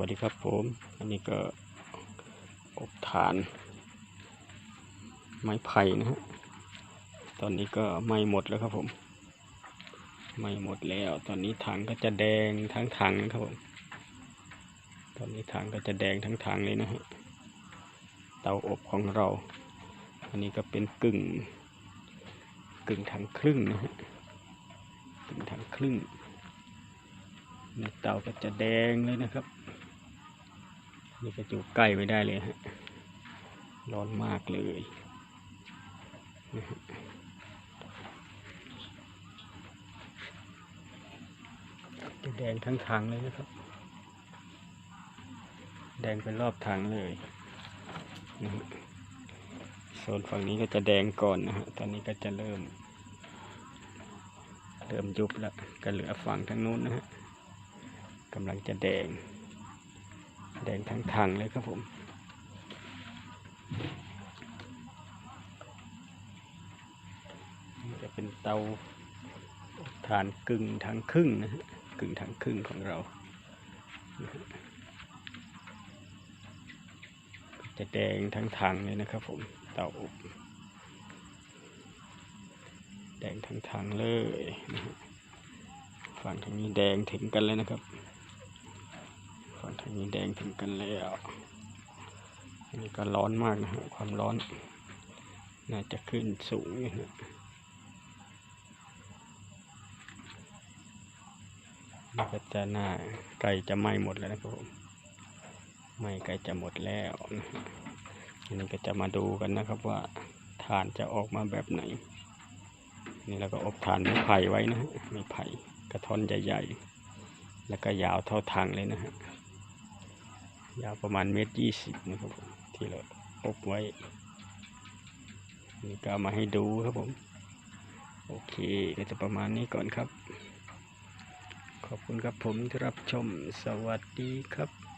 วัสดีครับผม อันนี้ก็อบฐาน ไม้ไผ่นะฮะ ตอนนี้ก็ไม้หมดแล้วครับผม ไม้หมดแล้ว ตอนนี้ถังก็จะแดงทั้งถังนะครับผม ตอนนี้ถังก็จะแดงทั้งถังเลยนะฮะ เตาอบของเรา อันนี้ก็เป็นกึ่ง กึ่งถังครึ่งนะฮะ กึ่งถังครึ่งนี่เตาก็จะแดงเลยนะครับ นี่ก็อยู่ใกล้ไม่ได้เลยฮะ ร้อนมากเลยนะฮะจะแดงทั้งถังเลยนะครับ แดงเป็นรอบถังเลยนะฮะโซนฝั่งนี้ก็จะแดงก่อนนะฮะ ตอนนี้ก็จะเริ่ม เริ่มยุบแล้ว ก็เหลือฝั่งทางนู้นนะฮะกำลังจะแดง แดงทั้งถังเลยครับผม จะเป็นเตาถ่านกึ่งทางครึ่งนะฮะกึ่งทางครึ่งของเรา จะแดงทั้งถังเลยนะครับผมเตาอบแดงทั้งถังเลยนะฮะฝั่งทางนี้แดงถึงกันเลยนะครับ ฝั่งทางนี้แดงถึงกันแล้วอันนี้ก็ร้อนมากนะฮะความร้อน น่าจะขึ้นสูงอยู่นะนี่ก็จะหน้าไก่จะไหม้หมดแล้วนะครับผมไหม้ไก่จะหมดแล้วนะฮะอันนี้ก็จะมาดูกันนะครับว่าฐานจะออกมาแบบไหน นี่เราก็อบฐานไม้ไผ่ไว้นะฮะไม้ไผ่กระท่อนใหญ่ ๆ แล้วก็ยาวเท่าทางเลยนะฮะ ยาวประมาณเมตรยี่สิบนะครับผมที่เราพบไว้ นี่ก็เอามาให้ดูครับผม โอเคก็จะประมาณนี้ก่อนครับ ขอบคุณครับผมที่รับชมสวัสดีครับ